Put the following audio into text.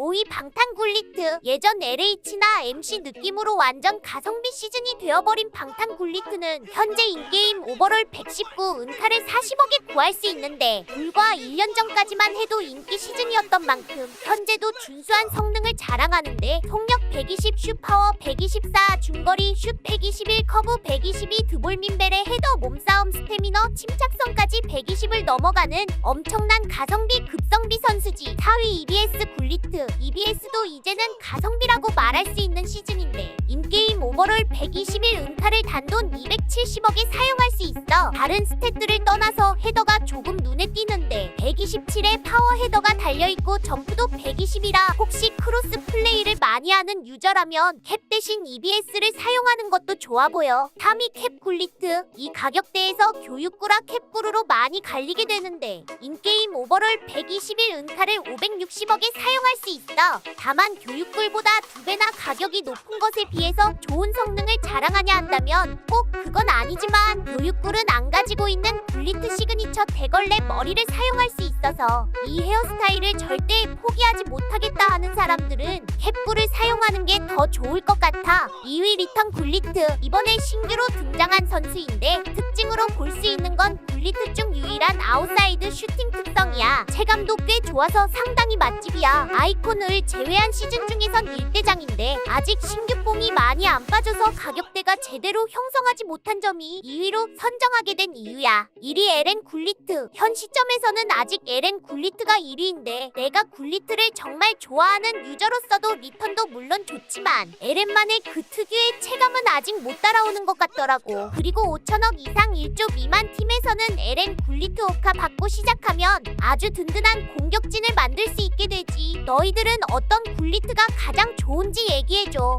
5위 방탄굴리트. 예전 LH나 MC 느낌으로 완전 가성비 시즌이 되어버린 방탄굴리트는 현재 인게임 오버롤 119 은카를 40억에 구할 수 있는데 불과 1년 전까지만 해도 인기 시즌이었던 만큼 현재도 준수한 성능을 자랑하는데 속력 120 슈파워 124 중거리 슛 121 커브 122 드볼민벨의 헤더 몸싸움 침착성까지 120을 넘어가는 엄청난 가성비 급성비 선수지. 4위 EBS 굴리트. EBS도 이제는 가성비라고 말할 수 있는 시즌인데 인게임 오버롤 121 은카를 단돈 270억에 사용할 수 있어. 다른 스탯들을 떠나서 헤더가 조금 눈에 띄는데 127의 파워 헤더가 달려있고 점프도 120이라 혹시 크로스 플레이를 많이 하는 유저라면 캡 대신 EBS를 사용하는 것도 좋아 보여. 3위 캡 굴리트. 이 가격대에서 교육구라 캡구르로 많이 갈리게 되는데 인게임 오버롤 121 은카를 560억에 사용할 수 있어. 다만 교육굴보다 두 배나 가격이 높은 것에 비해서 좋은 성능을 자랑하냐 한다면 꼭 그건 아니지만 교육굴은 안 가지고 있는 굴리트 시그니처 대걸레 머리를 사용할 수 있어서 이 헤어스타일을 절대 포기하지 못하겠다 하는 사람들은 캡굴을 사용하는 게 더 좋을 것 같아. 2위 리턴 굴리트. 이번에 신규로 등장한 선수인데 특징으로 볼 수 있는 건 굴리트 중 유일한 아웃사이드 슈팅 특성이야. 체감도 꽤 좋아서 상당히 맛집이야. 아이콘을 제외한 시즌 중에선 일대장인데 아직 신규 뽕이 많이 안 빠져서 가격대가 제대로 형성하지 못한 점이 2위로 선정하게 된 이유야. 1위 에렌 굴리트. 현 시점에서는 아직 에렌 굴리트가 1위인데 내가 굴리트를 정말 좋아하는 유저로서도 리턴도 물론 좋지만 에렌만의 그 특유의 체감은 아직 못 따라오는 것 같더라고. 그리고 5천억 이상 1조 미만 팀에서는 에렌 굴리트 오카 받고 시작하면 아주 든든한 공격진을 만들 수 있게 되지. 너희들은 어떤 굴리트가 가장 좋은지 얘기해줘